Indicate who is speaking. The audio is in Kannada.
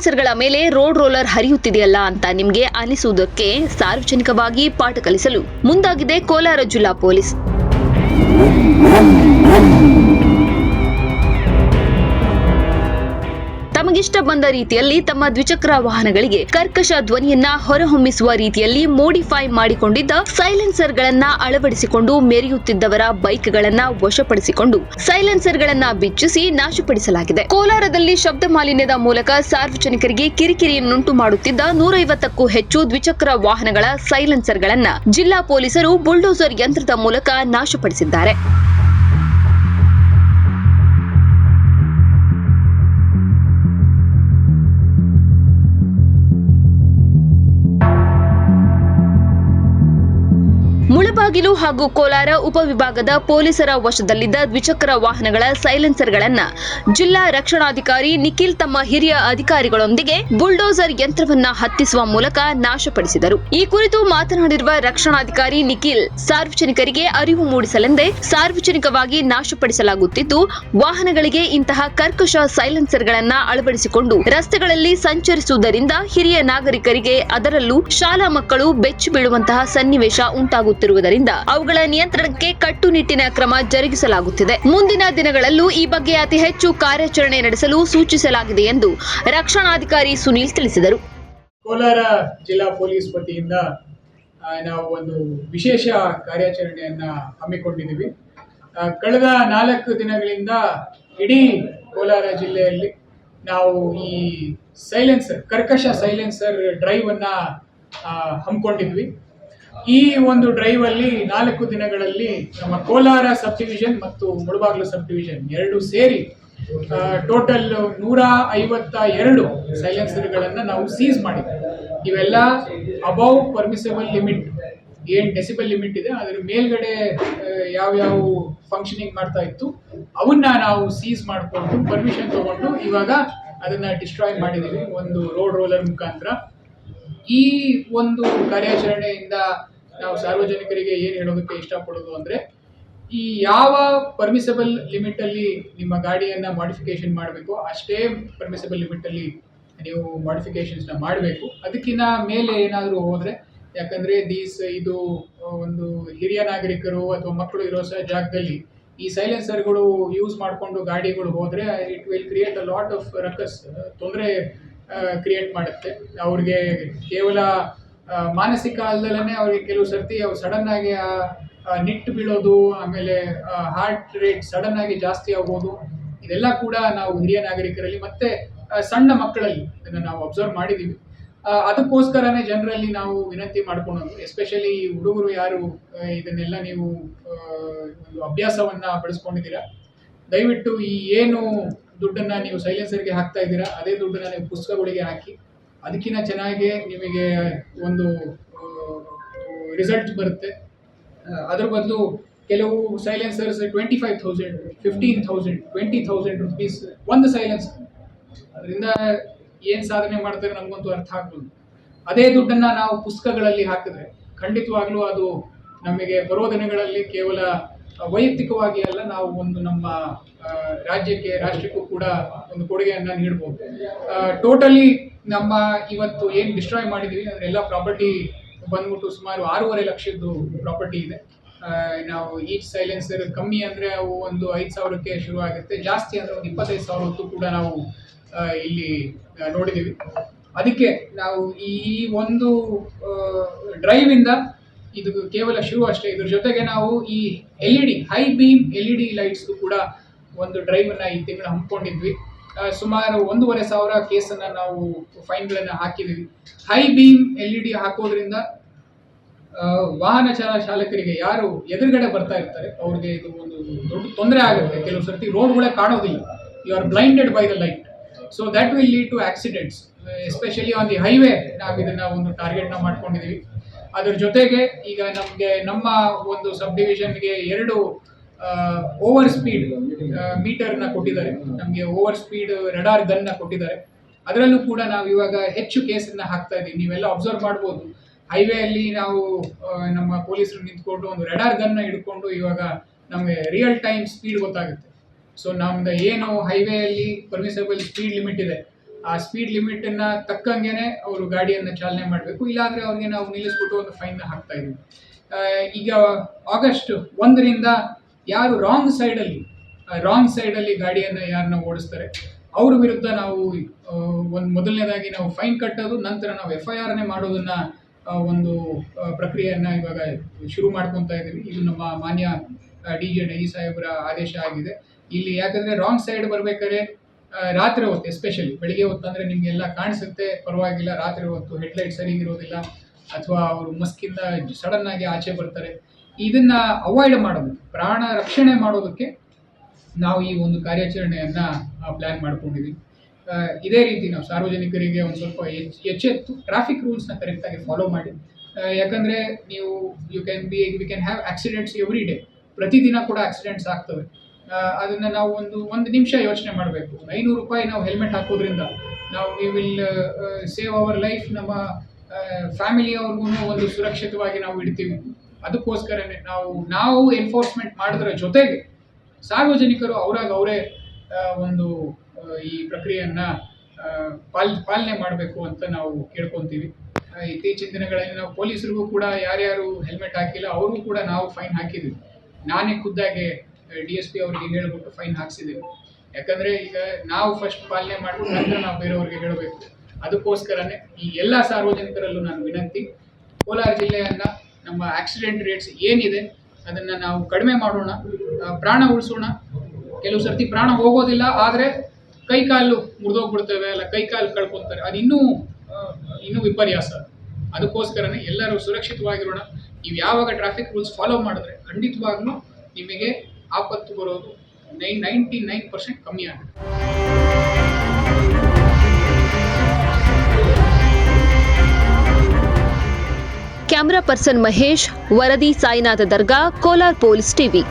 Speaker 1: ಸೈಲೆನ್ಸರ್ಗಳ ಮೇಲೆ ರೋಡ್ ರೋಲರ್ ಹರಿಯುತ್ತಿದೆಯಲ್ಲ ಅಂತ ನಿಮ್ಗೆ ಅನಿಸುವುದಕ್ಕೆ ಸಾರ್ವಜನಿಕವಾಗಿ ಪಾಠ ಕಲಿಸಲು ಮುಂದಾಗಿದೆ ಕೋಲಾರ ಜಿಲ್ಲಾ ಪೊಲೀಸ್. ತಮಗಿಷ್ಟ ಬಂದ ರೀತಿಯಲ್ಲಿ ತಮ್ಮ ದ್ವಿಚಕ್ರ ವಾಹನಗಳಿಗೆ ಕರ್ಕಶ ಧ್ವನಿಯನ್ನ ಹೊರಹೊಮ್ಮಿಸುವ ರೀತಿಯಲ್ಲಿ ಮೋಡಿಫೈ ಮಾಡಿಕೊಂಡಿದ್ದ ಸೈಲೆನ್ಸರ್ಗಳನ್ನ ಅಳವಡಿಸಿಕೊಂಡು ಮೆರೆಯುತ್ತಿದ್ದವರ ಬೈಕ್ಗಳನ್ನ ವಶಪಡಿಸಿಕೊಂಡು ಸೈಲೆನ್ಸರ್ಗಳನ್ನ ಬಿಚ್ಚಿಸಿ ನಾಶಪಡಿಸಲಾಗಿದೆ. ಕೋಲಾರದಲ್ಲಿ ಶಬ್ದ ಮಾಲಿನ್ಯದ ಮೂಲಕ ಸಾರ್ವಜನಿಕರಿಗೆ ಕಿರಿಕಿರಿಯನ್ನುಂಟು ಮಾಡುತ್ತಿದ್ದ ನೂರೈವತ್ತಕ್ಕೂ ಹೆಚ್ಚು ದ್ವಿಚಕ್ರ ವಾಹನಗಳ ಸೈಲೆನ್ಸರ್ಗಳನ್ನ ಜಿಲ್ಲಾ ಪೊಲೀಸರು ಬುಲ್ಡೋಸರ್ ಯಂತ್ರದ ಮೂಲಕ ನಾಶಪಡಿಸಿದ್ದಾರೆ. Mm-hmm. ಮುಳಬಾಗಿಲು ಹಾಗೂ ಕೋಲಾರ ಉಪವಿಭಾಗದ ಪೊಲೀಸರ ವಶದಲ್ಲಿದ್ದ ದ್ವಿಚಕ್ರ ವಾಹನಗಳ ಸೈಲೆನ್ಸರ್ಗಳನ್ನು ಜಿಲ್ಲಾ ರಕ್ಷಣಾಧಿಕಾರಿ ನಿಖಿಲ್ ತಮ್ಮ ಹಿರಿಯ ಅಧಿಕಾರಿಗಳೊಂದಿಗೆ ಬುಲ್ಡೋಸರ್ ಯಂತ್ರವನ್ನ ಹತ್ತಿಸುವ ಮೂಲಕ ನಾಶಪಡಿಸಿದರು. ಈ ಕುರಿತು ಮಾತನಾಡಿರುವ ರಕ್ಷಣಾಧಿಕಾರಿ ನಿಖಿಲ್, ಸಾರ್ವಜನಿಕರಿಗೆ ಅರಿವು ಮೂಡಿಸಲೆಂದೇ ಸಾರ್ವಜನಿಕವಾಗಿ ನಾಶಪಡಿಸಲಾಗುತ್ತಿದ್ದು, ವಾಹನಗಳಿಗೆ ಇಂತಹ ಕರ್ಕಶ ಸೈಲೆನ್ಸರ್ಗಳನ್ನ ಅಳವಡಿಸಿಕೊಂಡು ರಸ್ತೆಗಳಲ್ಲಿ ಸಂಚರಿಸುವುದರಿಂದ ಹಿರಿಯ ನಾಗರಿಕರಿಗೆ ಅದರಲ್ಲೂ ಶಾಲಾ ಮಕ್ಕಳು ಬೆಚ್ಚಿ ಬೀಳುವಂತಹ ಸನ್ನಿವೇಶ ಉಂಟಾಗುತ್ತಿರುವುದರಿಂದ ಅವುಗಳ ನಿಯಂತ್ರಣಕ್ಕೆ ಕಟ್ಟುನಿಟ್ಟಿನ ಕ್ರಮ ಜರುಗಿಸಲಾಗುತ್ತಿದೆ. ಮುಂದಿನ ದಿನಗಳಲ್ಲೂ ಈ ಬಗ್ಗೆ ಅತಿ ಹೆಚ್ಚು ಕಾರ್ಯಾಚರಣೆ ನಡೆಸಲು ಸೂಚಿಸಲಾಗಿದೆ ಎಂದು ರಕ್ಷಣಾಧಿಕಾರಿ ಸುನೀಲ್ ತಿಳಿಸಿದರು.
Speaker 2: ಕೋಲಾರ ಜಿಲ್ಲಾ ಪೊಲೀಸ್ ವತಿಯಿಂದ ನಾವು ಒಂದು ವಿಶೇಷ ಕಾರ್ಯಾಚರಣೆಯನ್ನ ಹಮ್ಮಿಕೊಂಡಿದ್ದೀವಿ. ಕಳೆದ ನಾಲ್ಕು ದಿನಗಳಿಂದ ಇಡೀ ಕೋಲಾರ ಜಿಲ್ಲೆಯಲ್ಲಿ ನಾವು ಈ ಸೈಲೆನ್ಸರ್, ಕರ್ಕಶ ಸೈಲೆನ್ಸರ್ ಡ್ರೈವ್ ಅನ್ನ ಹಮ್ಮಿಕೊಂಡಿದ್ವಿ. ಈ ಒಂದು ಡ್ರೈವ್ ಅಲ್ಲಿ ನಾಲ್ಕು ದಿನಗಳಲ್ಲಿ ನಮ್ಮ ಕೋಲಾರ ಸಬ್ ಡಿವಿಷನ್ ಮತ್ತು ಮುಳಬಾಗ್ಲು ಸಬ್ ಡಿವಿಷನ್ ಎರಡು ಸೇರಿ ಟೋಟಲ್ ನೂರ ಐವತ್ತ ಎರಡು ಸೈಲೆನ್ಸರ್ಗಳನ್ನು ನಾವು ಸೀಸ್ ಮಾಡಿದ್ವಿ. ಇವೆಲ್ಲ ಅಬೌವ್ ಪರ್ಮಿಸಬಲ್ ಲಿಮಿಟ್ ಏನ್ ಡೆಸಿಬಲ್ ಲಿಮಿಟ್ ಇದೆ, ಅದರ ಮೇಲ್ಗಡೆ ಯಾವ್ಯಾವ ಫಂಕ್ಷನಿಂಗ್ ಮಾಡ್ತಾ ಇತ್ತು, ಅವನ್ನ ನಾವು ಸೀಸ್ ಮಾಡಿಕೊಂಡು ಪರ್ಮಿಷನ್ ತಗೊಂಡು ಇವಾಗ ಅದನ್ನ ಡಿಸ್ಟ್ರಾಯ್ ಮಾಡಿದೀವಿ ಒಂದು ರೋಡ್ ರೋಲರ್ ಮುಖಾಂತರ. ಈ ಒಂದು ಕಾರ್ಯಾಚರಣೆಯಿಂದ ನಾವು ಸಾರ್ವಜನಿಕರಿಗೆ ಏನು ಹೇಳೋದಕ್ಕೆ ಇಷ್ಟಪಡೋದು ಅಂದರೆ, ಈ ಯಾವ ಪರ್ಮಿಸಬಲ್ ಲಿಮಿಟಲ್ಲಿ ನಿಮ್ಮ ಗಾಡಿಯನ್ನು ಮಾಡಿಫಿಕೇಷನ್ ಮಾಡಬೇಕು ಅಷ್ಟೇ ಪರ್ಮಿಸಬಲ್ ಲಿಮಿಟಲ್ಲಿ ನೀವು ಮಾಡಿಫಿಕೇಷನ್ಸ್ನ ಮಾಡಬೇಕು. ಅದಕ್ಕಿಂತ ಮೇಲೆ ಏನಾದರೂ ಹೋದರೆ, ಯಾಕಂದರೆ ದೀಸ್ ಇದು ಒಂದು ಹಿರಿಯ ನಾಗರಿಕರು ಅಥವಾ ಮಕ್ಕಳು ಇರೋ ಸ ಜಾಗದಲ್ಲಿ ಈ ಸೈಲೆನ್ಸರ್ಗಳು ಯೂಸ್ ಮಾಡಿಕೊಂಡು ಗಾಡಿಗಳು ಹೋದರೆ it will create a lot of ruckus ತೊಂದರೆ ಕ್ರಿಯೇಟ್ ಮಾಡುತ್ತೆ. ಅವ್ರಿಗೆ ಕೇವಲ ಮಾನಸಿಕ ಅಲ್ಲದಲ್ಲೇ ಅವ್ರಿಗೆ ಕೆಲವು ಸರ್ತಿ ಅವ್ರು ಸಡನ್ ಆಗಿ ಆ, ಆ, ನಿಟ್ಟು ಬೀಳೋದು ಆಮೇಲೆ ಹಾರ್ಟ್ ರೇಟ್ ಸಡನ್ ಆಗಿ ಜಾಸ್ತಿ ಆಗೋದು ಇದೆಲ್ಲ ಕೂಡ ನಾವು ಹಿರಿಯ ನಾಗರಿಕರಲ್ಲಿ ಮತ್ತೆ ಸಣ್ಣ ಮಕ್ಕಳಲ್ಲಿ ಇದನ್ನು ನಾವು ಅಬ್ಸರ್ವ್ ಮಾಡಿದ್ದೀವಿ ಅದಕ್ಕೋಸ್ಕರನೇ ಜನರಲ್ಲಿ ನಾವು ವಿನಂತಿ ಮಾಡ್ಕೊಳೋದು ಎಸ್ಪೆಷಲಿ ಹುಡುಗರು ಯಾರು ಇದನ್ನೆಲ್ಲ ನೀವು ಒಂದು ಅಭ್ಯಾಸವನ್ನು ಬೆಳೆಸ್ಕೊಂಡಿದ್ದೀರಾ? ದಯವಿಟ್ಟು ಈ ಏನು ದುಡ್ಡನ್ನ ನೀವು ಸೈಲೆನ್ಸರ್ಗೆ ಹಾಕ್ತಾ ಇದ್ದೀರಾ, ಅದೇ ದುಡ್ಡನ್ನ ನೀವು ಪುಸ್ತಕಗಳಿಗೆ ಹಾಕಿ ಅದಕ್ಕಿಂತ ಚೆನ್ನಾಗಿ ನಿಮಗೆ ಒಂದು ರಿಸಲ್ಟ್ ಬರುತ್ತೆ. ಅದರ ಬದಲು ಕೆಲವು silencers twenty five thousand fifteen thousand twenty thousand rupees ಒಂದು ಸೈಲೆನ್ಸ್ ಅದರಿಂದ ಏನು ಸಾಧನೆ ಮಾಡ್ತಾರೆ ನಮಗಂತೂ ಅರ್ಥ ಆಗ್ಬೋದು ಅದೇ ದುಡ್ಡನ್ನು ನಾವು ಪುಸ್ತಕಗಳಲ್ಲಿ ಹಾಕಿದ್ರೆ ಖಂಡಿತವಾಗ್ಲೂ ಅದು ನಮಗೆ ಬರೋ ದಿನಗಳಲ್ಲಿ ಕೇವಲ ವೈಯಕ್ತಿಕವಾಗಿ ಅಲ್ಲ, ನಾವು ಒಂದು ನಮ್ಮ ರಾಜ್ಯಕ್ಕೆ, ರಾಷ್ಟ್ರಕ್ಕೂ ಕೂಡ ಒಂದು ಕೊಡುಗೆಯನ್ನ ನೀಡ್ಬೋದು. ಟೋಟಲಿ ನಮ್ಮ ಇವತ್ತು ಏನು ಡಿಸ್ಟ್ರಾಯ್ ಮಾಡಿದ್ವಿ, ಅಂದರೆ ಎಲ್ಲ ಪ್ರಾಪರ್ಟಿ ಬಂದ್ಬಿಟ್ಟು ಸುಮಾರು ಆರೂವರೆ ಲಕ್ಷದ್ದು ಪ್ರಾಪರ್ಟಿ ಇದೆ. ನಾವು ಈಚ್ ಸೈಲೆನ್ಸರ್ ಕಮ್ಮಿ ಅಂದ್ರೆ ಅವು ಒಂದು ಐದು ಸಾವಿರಕ್ಕೆ ಶುರು ಆಗುತ್ತೆ ಜಾಸ್ತಿ ಅಂದ್ರೆ ಒಂದು ಇಪ್ಪತ್ತೈದು ಸಾವಿರ ಹೊತ್ತು ಕೂಡ ನಾವು ಇಲ್ಲಿ ನೋಡಿದ್ದೀವಿ ಅದಕ್ಕೆ ನಾವು ಈ ಒಂದು ಡ್ರೈವ್ ಇಂದ ಕೇವಲ ಶುರು ಅಷ್ಟೇ. ಇದ್ರ ಜೊತೆಗೆ ನಾವು ಈ L E D high beam L E D lights ಕೂಡ ಒಂದು ಡ್ರೈವ್ ಅನ್ನ ಈ ತಿಂಗಳು ಹಮ್ಮಿಕೊಂಡಿದ್ವಿ. ಸುಮಾರು ಒಂದೂವರೆ ಸಾವಿರ ಕೇಸನ್ನು ನಾವು ಫೈನ್ಗಳನ್ನು ಹಾಕಿದ್ವಿ. High beam L E D ಹಾಕೋದ್ರಿಂದ ವಾಹನ ಚಾಲ ಚಾಲಕರಿಗೆ ಯಾರು ಎದುರುಗಡೆ ಬರ್ತಾ ಇರ್ತಾರೆ, ಅವ್ರಿಗೆ ಇದು ಒಂದು ದೊಡ್ಡ ತೊಂದರೆ ಆಗುತ್ತೆ. ಕೆಲವು ಸರ್ತಿ ರೋಡ್ಗಳೇ ಕಾಣೋದಿಲ್ಲ. You are blinded by the light so that will lead to accidents especially on the highway ನಾವು ಇದನ್ನ ಒಂದು ಟಾರ್ಗೆಟ್ನ ಮಾಡ್ಕೊಂಡಿದೀವಿ. ಅದ್ರ ಜೊತೆಗೆ ಈಗ ನಮಗೆ ನಮ್ಮ ಒಂದು ಸಬ್ ಡಿವಿಷನ್ಗೆ ಎರಡು ಓವರ್ ಸ್ಪೀಡ್ ಮೀಟರ್ನ ಕೊಟ್ಟಿದ್ದಾರೆ. ನಮಗೆ ಓವರ್ ಸ್ಪೀಡ್ ರೆಡಾರ್ ಗನ್ನ ಕೊಟ್ಟಿದ್ದಾರೆ. ಅದರಲ್ಲೂ ಕೂಡ ನಾವು ಇವಾಗ ಹೆಚ್ಚು ಕೇಸನ್ನು ಹಾಕ್ತಾ ಇದ್ದೀವಿ. ನೀವೆಲ್ಲ ಅಬ್ಸರ್ವ್ ಮಾಡ್ಬೋದು. ಹೈವೇ ಅಲ್ಲಿ ನಾವು ನಮ್ಮ ಪೊಲೀಸರು ನಿಂತ್ಕೊಂಡು ಒಂದು ರೆಡಾರ್ ಗನ್ನ ಹಿಡ್ಕೊಂಡು ಇವಾಗ ನಮಗೆ ರಿಯಲ್ ಟೈಮ್ ಸ್ಪೀಡ್ ಗೊತ್ತಾಗುತ್ತೆ. ಸೊ ನಮ್ದು ಏನು ಹೈವೇ ಅಲ್ಲಿ ಪರ್ಮಿಸಬಲ್ ಸ್ಪೀಡ್ ಲಿಮಿಟ್ ಇದೆ ಆ ಸ್ಪೀಡ್ ಲಿಮಿಟ್ ಅನ್ನ ತಕ್ಕಂಗೆನೆ ಅವರು ಗಾಡಿಯನ್ನ ಚಾಲನೆ ಮಾಡಬೇಕು. ಇಲ್ಲಾಂದ್ರೆ ಅವ್ರಿಗೆ ನಾವು ನಿಲ್ಲಿಸ್ಬಿಟ್ಟು ಒಂದು ಫೈನ್ ಹಾಕ್ತಾ ಇದ್ವಿ ಈಗ ಆಗಸ್ಟ್ ಒಂದರಿಂದ ಯಾರು ರಾಂಗ್ ಸೈಡಲ್ಲಿ ರಾಂಗ್ ಸೈಡಲ್ಲಿ ಗಾಡಿಯನ್ನು ಯಾರನ್ನ ಓಡಿಸ್ತಾರೆ, ಅವ್ರ ವಿರುದ್ಧ ನಾವು ಒಂದು ಮೊದಲನೇದಾಗಿ ನಾವು ಫೈನ್ ಕಟ್ಟೋದು, ನಂತರ ನಾವು ಎಫ್ ಐ ಆರ್ನೇ ಮಾಡೋದನ್ನ ಒಂದು ಪ್ರಕ್ರಿಯೆಯನ್ನು ಇವಾಗ ಶುರು ಮಾಡ್ಕೊತಾ ಇದ್ದೀವಿ. ಇದು ನಮ್ಮ ಮಾನ್ಯ ಡಿ ಜೆ ಡಿ ಸಾಹೇಬರ ಆದೇಶ ಆಗಿದೆ. ಇಲ್ಲಿ ಯಾಕಂದ್ರೆ ರಾಂಗ್ ಸೈಡ್ ಬರ್ಬೇಕಾದ್ರೆ ರಾತ್ರಿ ಹೊತ್ತು ಎಸ್ಪೆಷಲಿ ಬೆಳಿಗ್ಗೆ ಹೊತ್ತು ಅಂದ್ರೆ ನಿಮಗೆಲ್ಲ ಕಾಣಿಸುತ್ತೆ, ಪರವಾಗಿಲ್ಲ, ರಾತ್ರಿ ಹೊತ್ತು ಹೆಡ್ಲೈಟ್ ಸರಿಗಿರೋದಿಲ್ಲ ಅಥವಾ ಅವರು ಮಸ್ಕಿಂದ ಸಡನ್ ಆಗಿ ಆಚೆ ಬರ್ತಾರೆ. ಇದನ್ನ ಅವಾಯ್ಡ್ ಮಾಡೋದು ಪ್ರಾಣ ರಕ್ಷಣೆ ಮಾಡೋದಕ್ಕೆ ನಾವು ಈ ಒಂದು ಕಾರ್ಯಾಚರಣೆಯನ್ನು ಪ್ಲಾನ್ ಮಾಡ್ಕೊಂಡಿದ್ದೀವಿ ಇದೇ ರೀತಿ ನಾವು ಸಾರ್ವಜನಿಕರಿಗೆ ಒಂದು ಸ್ವಲ್ಪ ಎಚ್- ಎಚ್ಚೆತ್ತು ಟ್ರಾಫಿಕ್ ರೂಲ್ಸ್ನ ಕರೆಕ್ಟಾಗಿ ಫಾಲೋ ಮಾಡಿ. ಯಾಕಂದರೆ ನೀವು you can be we can have accidents every day ಪ್ರತಿದಿನ ಕೂಡ ಆಕ್ಸಿಡೆಂಟ್ಸ್ ಆಗ್ತವೆ. ಅದನ್ನ ನಾವು ಒಂದು ಒಂದು ನಿಮಿಷ ಯೋಚನೆ ಮಾಡಬೇಕು. ಐನೂರು ರೂಪಾಯಿ ನಾವು ಹೆಲ್ಮೆಟ್ ಹಾಕೋದ್ರಿಂದ ನಾವು we will save our life ನಮ್ಮ ಫ್ಯಾಮಿಲಿಯವ್ರಿಗೂ ಒಂದು ಸುರಕ್ಷಿತವಾಗಿ ನಾವು ಇಡ್ತೀವಿ. ಅದಕ್ಕೋಸ್ಕರನೇ ನಾವು ನಾವು ಎನ್ಫೋರ್ಸ್ಮೆಂಟ್ ಮಾಡಿದ್ರ ಜೊತೆಗೆ ಸಾರ್ವಜನಿಕರು ಅವರಾಗ ಅವರೇ ಒಂದು ಈ ಪ್ರಕ್ರಿಯೆಯನ್ನು ಪಾಲ್, ಪಾಲನೆ ಮಾಡಬೇಕು ಅಂತ ನಾವು ಕೇಳ್ಕೊಂತೀವಿ. ಇತ್ತೀಚಿನ ದಿನಗಳಲ್ಲಿ ನಾವು ಪೊಲೀಸರಿಗೂ ಕೂಡ ಯಾರ್ಯಾರು ಹೆಲ್ಮೆಟ್ ಹಾಕಿಲ್ಲ ಅವ್ರಿಗೂ ಕೂಡ ನಾವು ಫೈನ್ ಹಾಕಿದ್ವಿ. ನಾನೇ ಖುದ್ದಾಗೆ ಡಿ ಎಸ್ ಪಿ ಅವರಿಗೆ ಹೇಳ್ಬಿಟ್ಟು ಫೈನ್ ಹಾಕ್ಸಿದ್ದೀವಿ ಯಾಕಂದ್ರೆ ಈಗ ನಾವು ಫಸ್ಟ್ ಪಾಲನೆ ಮಾಡಿಬಿಟ್ಟು ನಂತರ ನಾವು ಬೇರೆಯವ್ರಿಗೆ ಹೇಳಬೇಕು. ಅದಕ್ಕೋಸ್ಕರನೇ ಈ ಎಲ್ಲ ಸಾರ್ವಜನಿಕರಲ್ಲೂ ನಾನು ವಿನಂತಿ, ಕೋಲಾರ ಜಿಲ್ಲೆಯನ್ನು ನಮ್ಮ ಆಕ್ಸಿಡೆಂಟ್ ರೇಟ್ಸ್ ಏನಿದೆ ಅದನ್ನ ನಾವು ಕಡಿಮೆ ಮಾಡೋಣ ಪ್ರಾಣ ಉಳಿಸೋಣ. ಕೆಲವು ಸರ್ತಿ ಪ್ರಾಣ ಹೋಗೋದಿಲ್ಲ, ಆದರೆ ಕೈ ಕಾಲು ಮುರಿದೋಗ್ಬಿಡ್ತೇವೆ, ಅಲ್ಲ ಕೈ ಕಾಲು ಕಳ್ಕೊತಾರೆ. ಅದು ಇನ್ನೂ ಇನ್ನೂ ವಿಪರ್ಯಾಸ. ಅದಕ್ಕೋಸ್ಕರನೇ ಎಲ್ಲರೂ ಸುರಕ್ಷಿತವಾಗಿರೋಣ. ನೀವು ಯಾವಾಗ ಟ್ರಾಫಿಕ್ ರೂಲ್ಸ್ ಫಾಲೋ ಮಾಡಿದ್ರೆ ಖಂಡಿತವಾಗ್ಲೂ ನಿಮಗೆ ಆಪತ್ತು ಬರೋದು ನೈನ್ ನೈಂಟಿ ನೈನ್ ಪರ್ಸೆಂಟ್ ಕಮ್ಮಿ ಆಗುತ್ತೆ
Speaker 1: ಕ್ಯಾಮರಾ ಪರ್ಸನ್ ಮಹೇಶ್ ವರದಿ ಸಾಯಿನಾಥ ದರ್ಗಾ ಕೋಲಾರ್ ಪೊಲೀಸ್ ಟಿವಿ